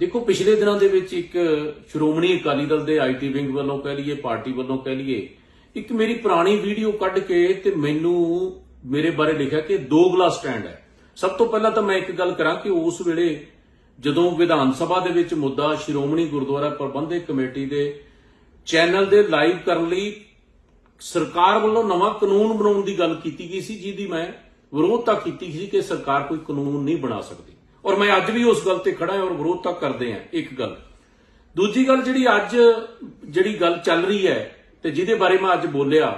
ਦੇਖੋ, ਪਿਛਲੇ ਦਿਨਾਂ ਦੇ ਵਿੱਚ ਇੱਕ ਸ਼੍ਰੋਮਣੀ ਅਕਾਲੀ ਦਲ ਦੇ ਆਈਟੀ ਵਿੰਗ ਵੱਲੋਂ ਕਹਿ ਲਈਏ, ਪਾਰਟੀ ਵੱਲੋਂ ਕਹਿ ਲਈਏ, ਇੱਕ ਮੇਰੀ ਪੁਰਾਣੀ ਵੀਡੀਓ ਕੱਢ ਕੇ ਤੇ ਮੈਨੂੰ ਮੇਰੇ ਬਾਰੇ ਲਿਖਿਆ ਕਿ ਦੋਗਲਾ ਸਟੈਂਡ ਹੈ। ਸਭ ਤੋਂ ਪਹਿਲਾਂ ਤਾਂ ਮੈਂ ਇੱਕ ਗੱਲ ਕਰਾਂ ਕਿ ਉਸ ਵੇਲੇ ਜਦੋਂ ਵਿਧਾਨ ਸਭਾ ਦੇ ਵਿੱਚ ਮੁੱਦਾ ਸ਼੍ਰੋਮਣੀ ਗੁਰਦੁਆਰਾ ਪ੍ਰਬੰਧਕ ਕਮੇਟੀ ਦੇ ਚੈਨਲ ਦੇ ਲਾਈਵ ਕਰਨ ਲਈ ਸਰਕਾਰ ਵੱਲੋਂ ਨਵਾਂ ਕਾਨੂੰਨ ਬਣਾਉਣ ਦੀ ਗੱਲ ਕੀਤੀ ਗਈ ਸੀ, ਜਿਹਦੀ ਮੈਂ ਵਿਰੋਧਤਾ ਕੀਤੀ ਸੀ ਕਿ ਸਰਕਾਰ ਕੋਈ ਕਾਨੂੰਨ ਨਹੀਂ ਬਣਾ ਸਕਦੀ। ਔਰ ਮੈਂ ਅੱਜ ਵੀ ਉਸ ਗੱਲ ਤੇ ਖੜਾ ਹਾਂ ਔਰ ਵਿਰੋਧਤਾ ਕਰਦੇ ਹਾਂ ਇੱਕ ਗੱਲ। ਦੂਜੀ ਗੱਲ ਜਿਹੜੀ ਅੱਜ ਜਿਹੜੀ ਗੱਲ ਚੱਲ ਰਹੀ ਹੈ ਤੇ ਜਿਹਦੇ ਬਾਰੇ ਮੈਂ ਅੱਜ ਬੋਲਿਆ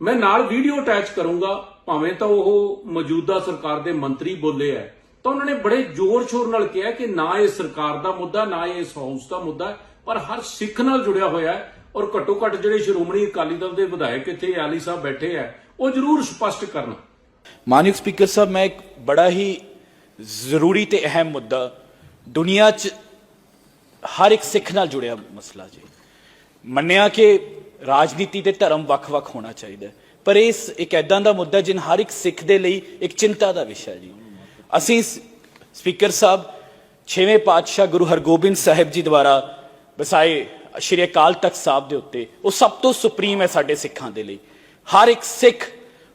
ਮੈਂ ਨਾਲ ਵੀਡੀਓ ਅਟੈਚ ਕਰੂੰਗਾ ਭਾਵੇਂ ਤਾਂ ਉਹ ਮੌਜੂਦਾ ਸਰਕਾਰ ਦੇ ਮੰਤਰੀ ਬੋਲੇ ਹੈ ਤਾਂ ਉਹਨਾਂ ਨੇ ਬੜੇ ਜ਼ੋਰ ਸ਼ੋਰ ਨਾਲ ਕਿਹਾ ਕਿ ਨਾ ਇਹ ਸਰਕਾਰ ਦਾ ਮੁੱਦਾ ਨਾ ਇਹ ਇਸ ਹਾਊਸ ਦਾ ਮੁੱਦਾ ਹੈ, ਪਰ ਹਰ ਸਿੱਖ ਨਾਲ ਜੁੜਿਆ ਹੋਇਆ ਹੈ ਔਰ ਘੱਟੋ ਘੱਟ ਜਿਹੜੇ ਸ਼੍ਰੋਮਣੀ ਅਕਾਲੀ ਦਲ ਦੇ ਵਿਧਾਇਕ ਇੱਥੇ ਆਲੀ ਸਾਹਿਬ ਬੈਠੇ ਹੈ ਉਹ ਜ਼ਰੂਰ ਸਪਸ਼ਟ ਕਰਨ। ਮਾਨਯੋਗ ਸਪੀਕਰ ਸਾਹਿਬ ਮੈਂ ਇੱਕ ਬੜਾ ਹੀ ਜ਼ਰੂਰੀ ਤੇ ਅਹਿਮ ਮੁੱਦਾ ਦੁਨੀਆ 'ਚ ਹਰ ਇੱਕ ਸਿੱਖ ਨਾਲ ਜੁੜਿਆ ਮਸਲਾ ਜੀ। ਮੰਨਿਆ ਕਿ ਰਾਜਨੀਤੀ ਤੇ ਧਰਮ ਵੱਖ-ਵੱਖ ਹੋਣਾ ਚਾਹੀਦਾ ਪਰ ਇਸ ਇੱਕ ਐਦਾਂ ਦਾ ਮੁੱਦਾ ਜਿਨ ਹਰ ਇੱਕ ਸਿੱਖ ਦੇ ਲਈ ਇੱਕ ਚਿੰਤਾ ਦਾ ਵਿਸ਼ਾ ਜੀ। ਅਸੀਂ ਸਪੀਕਰ ਸਾਹਿਬ, ਛੇਵੇਂ ਪਾਤਸ਼ਾਹ ਗੁਰੂ ਹਰਗੋਬਿੰਦ ਸਾਹਿਬ ਜੀ ਦੁਆਰਾ ਵਸਾਏ ਸ਼੍ਰੀ ਅਕਾਲ ਤਖਤ ਸਾਹਿਬ ਦੇ ਉੱਤੇ, ਉਹ ਸਭ ਤੋਂ ਸੁਪਰੀਮ ਹੈ ਸਾਡੇ ਸਿੱਖਾਂ ਦੇ ਲਈ। ਹਰ ਇੱਕ ਸਿੱਖ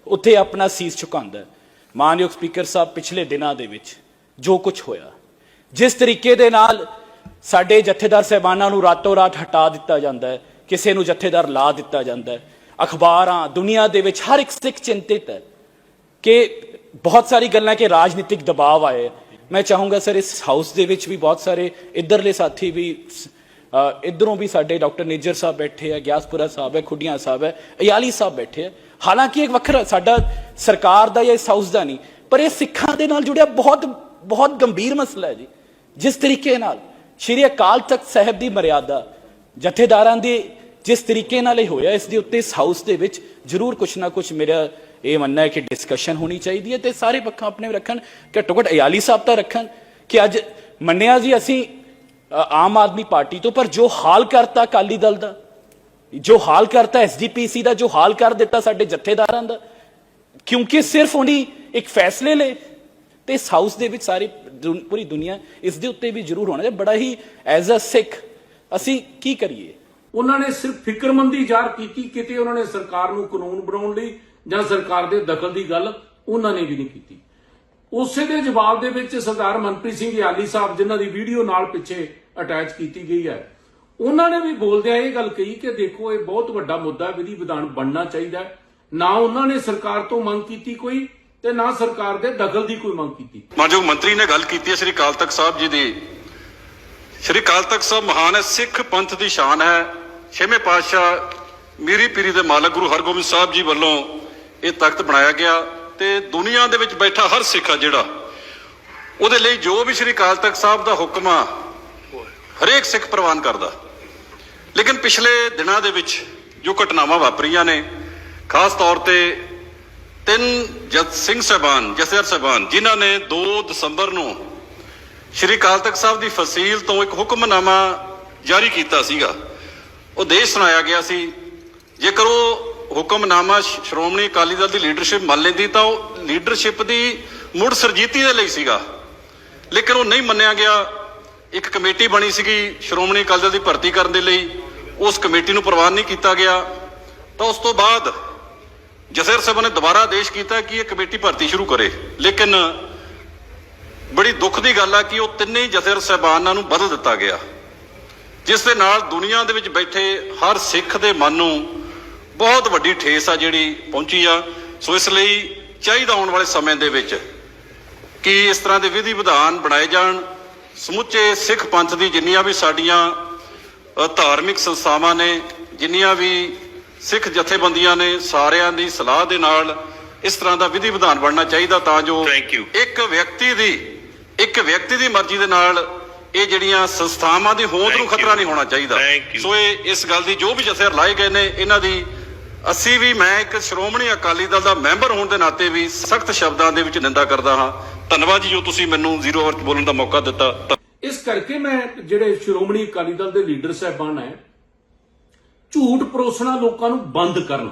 ਉੱਥੇ ਆਪਣਾ ਸੀਸ ਝੁਕਾਉਂਦਾ ਹੈ। ਮਾਨਯੋਗ ਸਪੀਕਰ ਸਾਹਿਬ ਪਿਛਲੇ ਦਿਨਾਂ ਦੇ ਵਿੱਚ ਜੋ ਕੁਝ ਹੋਇਆ ਜਿਸ ਤਰੀਕੇ ਦੇ ਨਾਲ ਸਾਡੇ ਜਥੇਦਾਰ ਸਹਿਬਾਨਾਂ ਨੂੰ ਰਾਤੋਂ ਰਾਤ ਹਟਾ ਦਿੱਤਾ ਜਾਂਦਾ ਹੈ ਕਿਸੇ ਨੂੰ ਜਥੇਦਾਰ ਲਾ ਦਿੱਤਾ ਜਾਂਦਾ ਹੈ ਅਖਬਾਰਾਂ ਦੁਨੀਆ ਦੇ ਵਿੱਚ ਹਰ ਇੱਕ ਸਿੱਖ ਚਿੰਤਿਤ ਹੈ ਕਿ ਬਹੁਤ ਸਾਰੀ ਗੱਲਾਂ ਕਿ ਰਾਜਨੀਤਿਕ ਦਬਾਅ ਆਏ ਮੈਂ ਚਾਹੂੰਗਾ ਸਰ ਇਸ ਹਾਊਸ ਦੇ ਵਿੱਚ ਵੀ ਬਹੁਤ ਸਾਰੇ ਇਧਰਲੇ ਸਾਥੀ ਵੀ ਅ, ਇੱਧਰੋਂ ਵੀ ਸਾਡੇ ਡਾਕਟਰ ਨੇਜਰ ਸਾਹਿਬ ਬੈਠੇ ਆ ਗਿਆਸਪੁਰਾ ਸਾਹਿਬ ਹੈ ਖੁੱਡੀਆਂ ਸਾਹਿਬ ਹੈ ਅਯਾਲੀ ਸਾਹਿਬ ਬੈਠੇ ਆ। ਹਾਲਾਂਕਿ ਇੱਕ ਵੱਖਰਾ ਸਾਡਾ ਸਰਕਾਰ ਦਾ ਜਾਂ ਇਸ ਹਾਊਸ ਦਾ ਨਹੀਂ, ਪਰ ਇਹ ਸਿੱਖਾਂ ਦੇ ਨਾਲ ਜੁੜਿਆ ਬਹੁਤ ਬਹੁਤ ਗੰਭੀਰ ਮਸਲਾ ਹੈ ਜੀ। ਜਿਸ ਤਰੀਕੇ ਨਾਲ ਸ਼੍ਰੀ ਅਕਾਲ ਤਖਤ ਸਾਹਿਬ ਦੀ ਮਰਿਆਦਾ ਜਥੇਦਾਰਾਂ ਦੀ ਜਿਸ ਤਰੀਕੇ ਨਾਲ ਇਹ ਹੋਇਆ, ਇਸ ਦੇ ਉੱਤੇ ਇਸ ਹਾਊਸ ਦੇ ਵਿੱਚ ਜ਼ਰੂਰ ਕੁਛ ਨਾ ਕੁਛ ਮੇਰਾ ਇਹ ਮੰਨਣਾ ਹੈ ਕਿ ਡਿਸਕਸ਼ਨ ਹੋਣੀ ਚਾਹੀਦੀ ਹੈ ਤੇ ਸਾਰੇ ਪੱਖਾਂ ਆਪਣੇ ਰੱਖਣ, ਘੱਟੋ ਘੱਟ ਅਯਾਲੀ ਸਾਹਿਬ ਤਾਂ ਰੱਖਣ ਕਿ ਅੱਜ ਮੰਨਿਆ ਜੀ ਅਸੀਂ ਆਮ ਆਦਮੀ ਪਾਰਟੀ ਤੋਂ, ਪਰ ਜੋ ਹਾਲ ਕਰਤਾ ਅਕਾਲੀ ਦਲ ਦਾ ਜੋ ਹਾਲ ਕਰਤਾ ਐਸਜੀਪੀਸੀ ਦਾ, ਜੋ ਹਾਲ ਕਰ ਦਿੱਤਾ ਸਾਡੇ ਜਥੇਦਾਰਾਂ ਦਾ, ਕਿਉਂਕਿ ਸਿਰਫ ਉਹਨੀ ਇੱਕ ਫੈਸਲੇ ਲਏ ਤੇ ਇਸ ਹਾਊਸ ਦੇ ਵਿੱਚ ਸਾਰੀ ਪੂਰੀ ਦੁਨੀਆ ਇਸ ਦੇ ਉੱਤੇ ਵੀ ਜ਼ਰੂਰ ਹੋਣਾ ਚਾਹੀਦਾ। ਬੜਾ ਹੀ ਐਜ਼ ਅ ਸਿੱਖ ਅਸੀਂ ਕੀ ਕਰੀਏ? ਉਹਨਾਂ ਨੇ ਸਿਰਫ ਫਿਕਰਮੰਦੀ ਜ਼ਾਹਰ ਕੀਤੀ ਕਿਤੇ ਉਹਨਾਂ ਨੇ ਸਰਕਾਰ ਨੂੰ ਕਾਨੂੰਨ ਬਣਾਉਣ ਲਈ ਜਾਂ ਸਰਕਾਰ ਦੇ ਦਖਲ ਦੀ ਗੱਲ ਉਹਨਾਂ ਨੇ ਵੀ ਨਹੀਂ ਕੀਤੀ। ਉਸੇ ਦੇ ਜਵਾਬ ਦੇ ਵਿੱਚ ਸਰਦਾਰ ਮਨਪ੍ਰੀਤ ਸਿੰਘ ਯਾਲੀ ਸਾਹਿਬ, ਜਿਨ੍ਹਾਂ ਦੀ ਵੀਡੀਓ ਨਾਲ ਪਿੱਛੇ ਅਟੈਚ ਕੀਤੀ ਗਈ ਹੈ ਉਹਨਾਂ ਨੇ ਵੀ ਬੋਲਦਿਆਂ ਇਹ ਗੱਲ ਕਹੀ ਕਿ ਦੇਖੋ, ਇਹ ਬਹੁਤ ਵੱਡਾ ਮੁੱਦਾ ਵਿਧੀ ਵਿਧਾਨ ਬਣਨਾ ਚਾਹੀਦਾ ਹੈ। ਨਾ ਉਹਨਾਂ ਨੇ ਸਰਕਾਰ ਤੋਂ ਮੰਗ ਕੀਤੀ ਕੋਈ ਤੇ ਨਾ ਸਰਕਾਰ ਦੇ ਦਖਲ ਦੀ ਕੋਈ ਮੰਗ ਕੀਤੀ। ਮਾਨਯੋਗ ਮੰਤਰੀ ਨੇ ਗੱਲ ਕੀਤੀ ਹੈ ਸ੍ਰੀ ਅਕਾਲ ਤਖਤ ਸਾਹਿਬ ਜੀ ਦੀ। ਸ੍ਰੀ ਅਕਾਲ ਤਖਤ ਸਾਹਿਬ ਮਹਾਨ ਹੈ, ਸਿੱਖ ਪੰਥ ਦੀ ਸ਼ਾਨ ਹੈ। ਛੇਵੇਂ ਪਾਤਸ਼ਾਹ ਮੀਰੀ ਪੀਰੀ ਦੇ ਮਾਲਕ ਗੁਰੂ ਹਰਗੋਬਿੰਦ ਸਾਹਿਬ ਜੀ ਵੱਲੋਂ ਇਹ ਤਖਤ ਬਣਾਇਆ ਗਿਆ ਤੇ ਦੁਨੀਆ ਦੇ ਵਿੱਚ ਬੈਠਾ ਹਰ ਸਿੱਖ ਆ ਜਿਹੜਾ, ਉਹਦੇ ਲਈ ਜੋ ਵੀ ਸ੍ਰੀ ਅਕਾਲ ਤਖਤ ਸਾਹਿਬ ਦਾ ਹੁਕਮ ਆ, ਹਰੇਕ ਸਿੱਖ ਪ੍ਰਵਾਨ ਕਰਦਾ। ਲੇਕਿਨ ਪਿਛਲੇ ਦਿਨਾਂ ਦੇ ਵਿੱਚ ਜੋ ਘਟਨਾਵਾਂ ਵਾਪਰੀਆਂ ਨੇ, ਖਾਸ ਤੌਰ ਤੇ ਤਿੰਨ ਜਤ ਸਿੰਘ ਸਾਹਿਬਾਨ ਜਸਰ ਸਾਹਿਬਾਨ, ਜਿਨ੍ਹਾਂ ਨੇ 2 ਦਸੰਬਰ ਨੂੰ ਸ਼੍ਰੀ ਅਕਾਲ ਤਖਤ ਸਾਹਿਬ ਦੀ ਫਸੀਲ ਤੋਂ ਇੱਕ ਹੁਕਮਨਾਮਾ ਜਾਰੀ ਕੀਤਾ ਸੀਗਾ। ਉਹ ਦੇਸ਼ ਸੁਣਾਇਆ ਗਿਆ ਸੀ। ਜੇਕਰ ਉਹ ਹੁਕਮਨਾਮਾ ਸ਼੍ਰੋਮਣੀ ਅਕਾਲੀ ਦਲ ਦੀ ਲੀਡਰਸ਼ਿਪ ਮੰਨ ਲੈਂਦੀ ਤਾਂ ਉਹ ਲੀਡਰਸ਼ਿਪ ਦੀ ਮੁੜ ਸਰਜੀਤੀ ਦੇ ਲਈ ਸੀਗਾ। ਲੇਕਿਨ ਉਹ ਨਹੀਂ ਮੰਨਿਆ ਗਿਆ। ਇੱਕ ਕਮੇਟੀ ਬਣੀ ਸੀਗੀ ਸ਼੍ਰੋਮਣੀ ਅਕਾਲੀ ਦਲ ਦੀ ਭਰਤੀ ਕਰਨ ਦੇ ਲਈ। ਉਸ ਕਮੇਟੀ ਨੂੰ ਪ੍ਰਵਾਨ ਨਹੀਂ ਕੀਤਾ ਗਿਆ, ਤਾਂ ਉਸ ਤੋਂ ਬਾਅਦ ਜਸਰ ਸਾਹਿਬ ਨੇ ਦੁਬਾਰਾ ਆਦੇਸ਼ ਕੀਤਾ ਕਿ ਇਹ ਕਮੇਟੀ ਭਰਤੀ ਸ਼ੁਰੂ ਕਰੇ। ਲੇਕਿਨ ਬੜੀ ਦੁੱਖ ਦੀ ਗੱਲ ਆ ਕਿ ਉਹ ਤਿੰਨੇ ਹੀ ਜਥੇਦਾਰ ਸਾਹਿਬਾਨਾਂ ਨੂੰ ਬਦਲ ਦਿੱਤਾ ਗਿਆ। ਜਿਸ ਦੇ ਨਾਲ ਦੁਨੀਆ ਦੇ ਵਿੱਚ ਬੈਠੇ ਹਰ ਸਿੱਖ ਦੇ ਮਨ ਨੂੰ ਬਹੁਤ ਵੱਡੀ ਠੇਸ ਆ ਜਿਹੜੀ ਪਹੁੰਚੀ ਆ। ਸੋ ਇਸ ਲਈ ਚਾਹੀਦਾ ਆਉਣ ਵਾਲੇ ਸਮੇਂ ਦੇ ਵਿੱਚ ਕਿ ਇਸ ਤਰ੍ਹਾਂ ਦੇ ਵਿਧੀ ਵਿਧਾਨ ਬਣਾਏ ਜਾਣ। ਸਮੁੱਚੇ ਸਿੱਖ ਪੰਥ ਦੀ ਜਿੰਨੀਆਂ ਵੀ ਸਾਡੀਆਂ ਧਾਰਮਿਕ ਸੰਸਥਾਵਾਂ ਨੇ ਜਿੰਨੀਆਂ ਵੀ ਸਿੱਖ ਜਥੇਬੰਦੀਆਂ ਨੇ ਸਾਰਿਆਂ ਦੀ ਸਲਾਹ ਦੇ ਨਾਲ ਇਸ ਤਰ੍ਹਾਂ ਦਾ ਵਿਧੀ ਵਿਧਾਨ ਬਣਨਾ ਚਾਹੀਦਾ ਤਾਂ ਜੋ. ਇੱਕ ਵਿਅਕਤੀ ਦੀ ਇੱਕ ਵਿਅਕਤੀ ਦੀ ਮਰਜ਼ੀ ਦੇ ਨਾਲ ਇਹ ਜਿਹੜੀਆਂ ਸੰਸਥਾਵਾਂ ਦੀ ਹੋਂਦ ਨੂੰ ਖਤਰਾ. ਨਹੀਂ ਹੋਣਾ ਚਾਹੀਦਾ. ਸੋ ਇਹ ਇਸ ਗੱਲ ਦੀ ਜੋ ਵੀ ਜਥੇਦਾਰ ਲਾਏ ਗਏ ਨੇ ਇਹਨਾਂ ਦੀ ਅਸੀਂ ਵੀ ਮੈਂ ਇੱਕ ਸ਼੍ਰੋਮਣੀ ਅਕਾਲੀ ਦਲ ਦਾ ਮੈਂਬਰ ਹੋਣ ਦੇ ਨਾਤੇ ਵੀ ਸਖਤ ਸ਼ਬਦਾਂ ਦੇ ਵਿੱਚ ਨਿੰਦਾ ਕਰਦਾ ਹਾਂ ਧੰਨਵਾਦ ਜੀ ਜੋ ਤੁਸੀਂ ਮੈਨੂੰ ਜ਼ੀਰੋ ਆਵਰ 'ਚ ਬੋਲਣ ਦਾ ਮੌਕਾ ਦਿੱਤਾ ਇਸ ਕਰਕੇ ਮੈਂ ਜਿਹੜੇ ਸ਼੍ਰੋਮਣੀ ਅਕਾਲੀ ਦਲ ਦੇ ਲੀਡਰ ਸਾਹਿਬਾਨ ਹੈ, ਝੂਠ ਪਰੋਸਣਾ ਲੋਕਾਂ ਨੂੰ ਬੰਦ ਕਰਨ।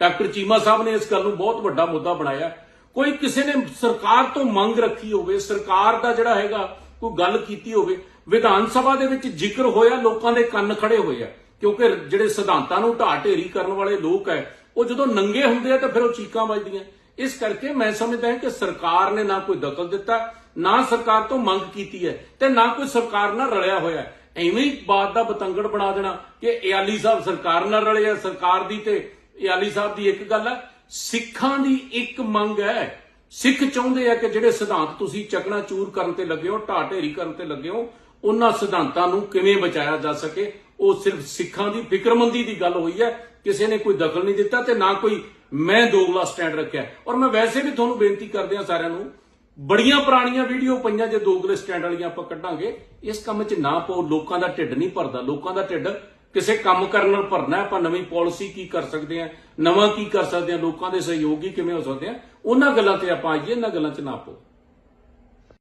ਡਾਕਟਰ ਚੀਮਾ ਸਾਹਿਬ ਨੇ ਇਸ ਗੱਲ ਨੂੰ ਬਹੁਤ ਵੱਡਾ ਮੁੱਦਾ ਬਣਾਇਆ। ਕੋਈ ਕਿਸੇ ਨੇ ਸਰਕਾਰ ਤੋਂ ਮੰਗ ਰੱਖੀ ਹੋਵੇ, ਸਰਕਾਰ ਦਾ ਜਿਹੜਾ ਹੈਗਾ ਕੋਈ ਗੱਲ ਕੀਤੀ ਹੋਵੇ, ਵਿਧਾਨ ਸਭਾ ਦੇ ਵਿੱਚ ਜ਼ਿਕਰ ਹੋਇਆ, ਲੋਕਾਂ ਦੇ ਕੰਨ ਖੜੇ ਹੋਏ ਆ। ਕਿਉਂਕਿ ਜਿਹੜੇ ਸਿਧਾਂਤਾਂ ਨੂੰ ਢਾਹ ਢੇਰੀ ਕਰਨ ਵਾਲੇ ਲੋਕ ਹੈ, ਉਹ ਜਦੋਂ ਨੰਗੇ ਹੁੰਦੇ ਆ ਤਾਂ ਫਿਰ ਉਹ ਚੀਕਾਂ ਵੱਜਦੀਆਂ। ਇਸ ਕਰਕੇ ਮੈਂ ਸਮਝਦਾ ਹਾਂ ਕਿ ਸਰਕਾਰ ਨੇ ਨਾ ਕੋਈ ਦਖਲ ਦਿੱਤਾ ਨਾ ਸਰਕਾਰ ਤੋਂ ਮੰਗ ਕੀਤੀ ਹੈ ਤੇ ਨਾ ਕੋਈ ਸਰਕਾਰ ਨਾਲ ਰਲਿਆ ਹੋਇਆ ਹੈ। ਐਵੇਂ ਹੀ ਬਾਤ ਦਾ ਬਤੰਗੜ ਬਣਾ ਦੇਣਾ ਕਿ ਇਆਲੀ ਸਾਹਿਬ ਸਰਕਾਰ ਨਾਲ ਰਲੇ ਆ, ਸਰਕਾਰ ਦੀ ਤੇ ਇਆਲੀ ਸਾਹਿਬ ਦੀ ਇੱਕ ਗੱਲ ਹੈ ਸਿੱਖਾਂ ਦੀ ਇੱਕ ਮੰਗ ਹੈ। ਸਿੱਖ ਚਾਹੁੰਦੇ ਆ ਕਿ ਜਿਹੜੇ ਸਿਧਾਂਤ ਤੁਸੀਂ ਚਕਨਾ ਚੂਰ ਕਰਨ ਤੇ ਲੱਗੇ ਹੋ, ਢਾਹ ਢੇਰੀ ਕਰਨ ਤੇ ਲੱਗੇ ਹੋ, ਉਹਨਾਂ ਸਿਧਾਂਤਾਂ ਨੂੰ ਕਿਵੇਂ ਬਚਾਇਆ ਜਾ ਸਕੇ? ਉਹ ਸਿਰਫ ਸਿੱਖਾਂ ਦੀ ਫਿਕਰਮੰਦੀ ਦੀ ਗੱਲ ਹੋਈ ਹੈ। ਕਿਸੇ ਨੇ ਕੋਈ ਦਖਲ ਨਹੀਂ ਦਿੱਤਾ ਤੇ ਨਾ ਕੋਈ ਮੈਂ ਦੋਗਲਾ ਸਟੈਂਡ ਰੱਖਿਆ। ਔਰ ਮੈਂ ਵੈਸੇ ਵੀ ਤੁਹਾਨੂੰ ਬੇਨਤੀ ਕਰਦੇ ਆ ਸਾਰਿਆਂ ਨੂੰ ਬੜੀਆਂ ਪੁਰਾਣੀਆਂ ਵੀਡੀਓ ਪਈਆਂ ਜੇ ਦੋਗਲੇ ਸਟੈਂਡ ਵਾਲੀਆਂ ਆਪਾਂ ਕੱਢਾਂਗੇ। ਇਸ ਕੰਮ 'ਚ ਨਾ ਪਾਓ, ਲੋਕਾਂ ਦਾ ਢਿੱਡ ਨਹੀਂ ਭਰਦਾ। ਲੋਕਾਂ ਦਾ ਢਿੱਡ ਕਿਸੇ ਕੰਮ ਕਰਨ ਨਾਲ ਭਰਨਾ ਆਪਾਂ ਨਵੀਂ ਪਾਲਿਸੀ ਕੀ ਕਰ ਸਕਦੇ ਆ ਨਵਾਂ ਕੀ ਕਰ ਸਕਦੇ ਆ ਲੋਕਾਂ ਦੇ ਸਹਿਯੋਗੀ ਕਿਵੇਂ ਹੋ ਸਕਦੇ ਆ ਉਹਨਾਂ ਗੱਲਾਂ ਤੇ ਆਪਾਂ ਆਈਏ, ਇਹਨਾਂ ਗੱਲਾਂ 'ਚ ਨਾ ਪਾਓ।